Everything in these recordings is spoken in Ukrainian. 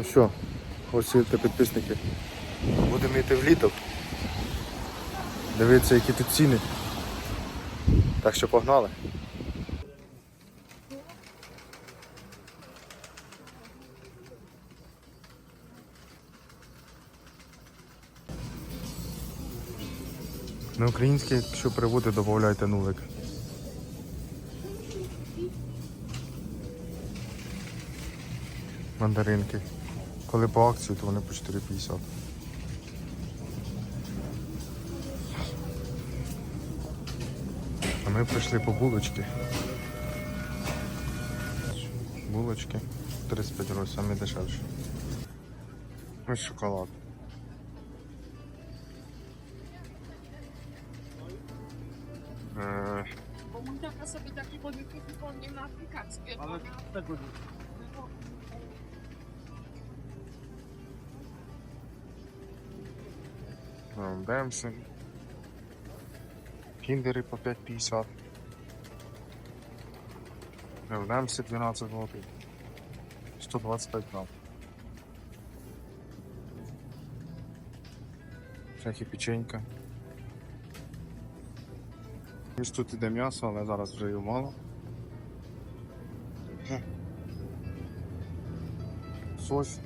Ну що, ось оцінте підписники. Будемо йти в літо. Дивіться, які тут ціни. Так що погнали. На українське, якщо переводи, додавайте нулик. Мандаринки. Коли по акції, то вони по 4,50. А ми прийшли по булочки. Булочки 35 гривень, самі дешевші. Ось шоколад. Bo tata sobie takie podniósł zupełnie na aplikację. Ale ну, Демси. Кіндери по 5,50. Демси 12 злотих. 125 грам. Всякі печенька. Ось тут іде м'ясо, але зараз вже його мало. Сось.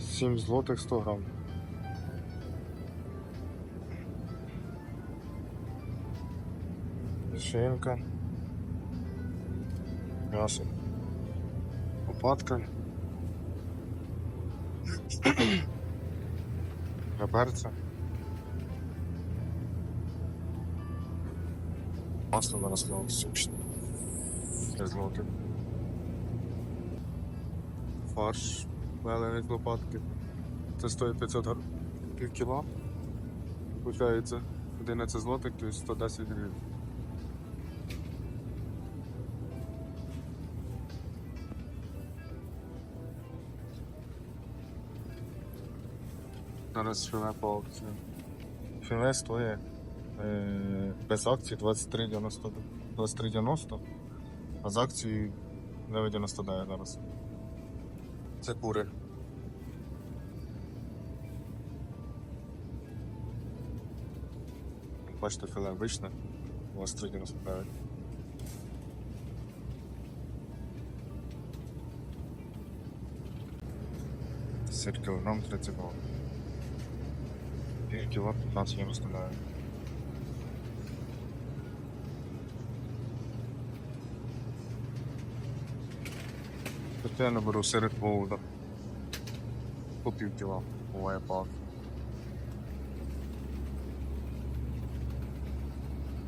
7 злотих 100 грам. Шинка. М'ясо. Лопатка. Реберця. Масло наросло сучне. Це злотих. Фарш варений з лопатки. Це стоїть 500 гривень. Пів кіла. Получається 11 злотих, тобто 110 гривень. Зараз філе по акції. Філе стоїть е, без акції 23,90, 23,90, а з акції 9,99 зараз. Це кури. Бачите, філе вишне, 23,99. Сир кілограм 30 гривень. Пів 15 я розставляю. Постійно беру серед повода. По пів кіла. Буває пак.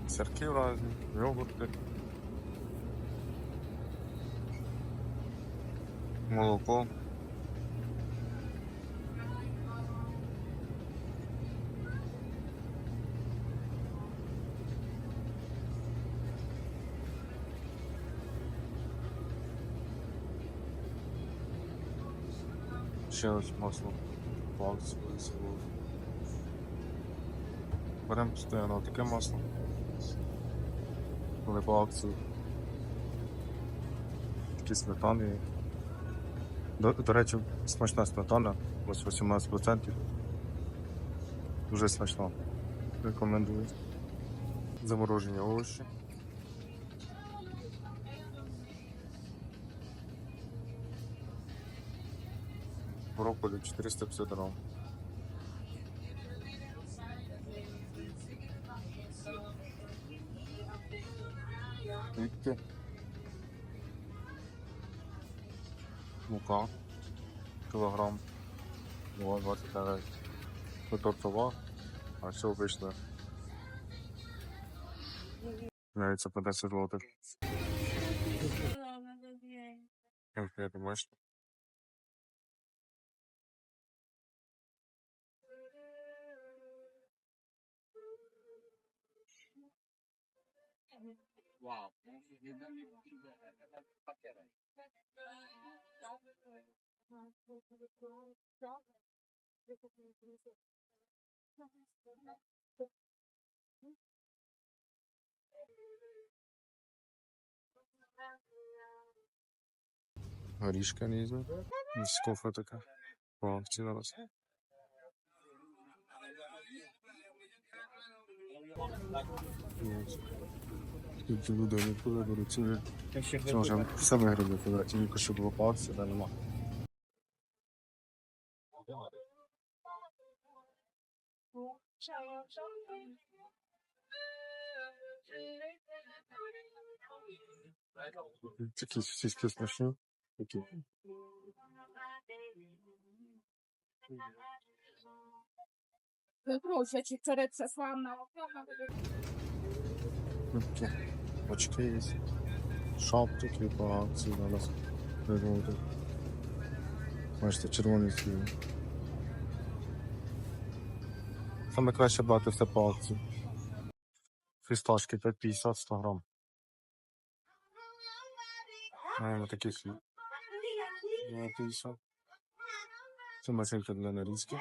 Сирки разні, йогурти. Молоко. Масло по акції село. Беремо постійно таке масло. Коли по акції. Такі сметани. До, до речі, смачна сметана, ось 18%. Дуже смачно. Рекомендую. Заморожені овочі. Брокколі 450 грам. Квітки. Мука. Кілограм. Була 29. Це тортова, а все обичне. Навіть по 10 злотих. Як ти Wow. Горішка різна. Ось кофе така. По акції зараз. Ось. Тут люди ніколи беруть. Це вже все виграли, коли тільки що було по де нема. Такі сосиски смачні. Такі. Proszę cię, sławna. Ну, такі. Очки є. Шапки по акції зараз. Виграли. Бачите, червоний слів. Саме краще брати все по акції. Фісташки 5,50 100 грам. Маємо такі слів. 2,50. Це машинка для нарізки.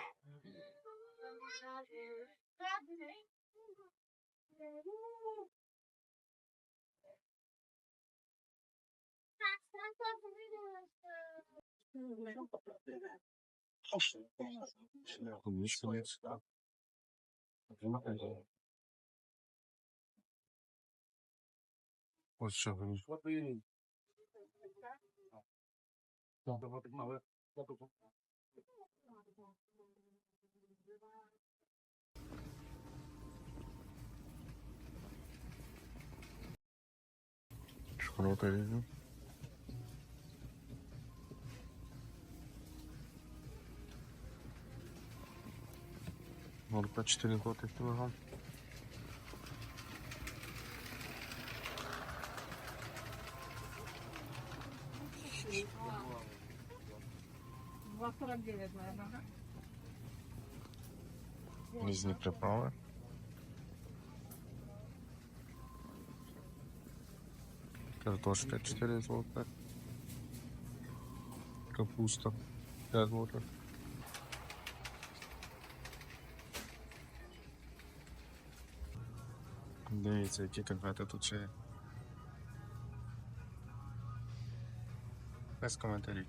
Potrzebny. No. Szkoda, nie? 0,4 кг кілограм. Два сорок девять, наверное. Різні приправи. Картошка 4 злота. Капуста 5 злотих. Дивіться, які конфети тут ще є. Без коментарів.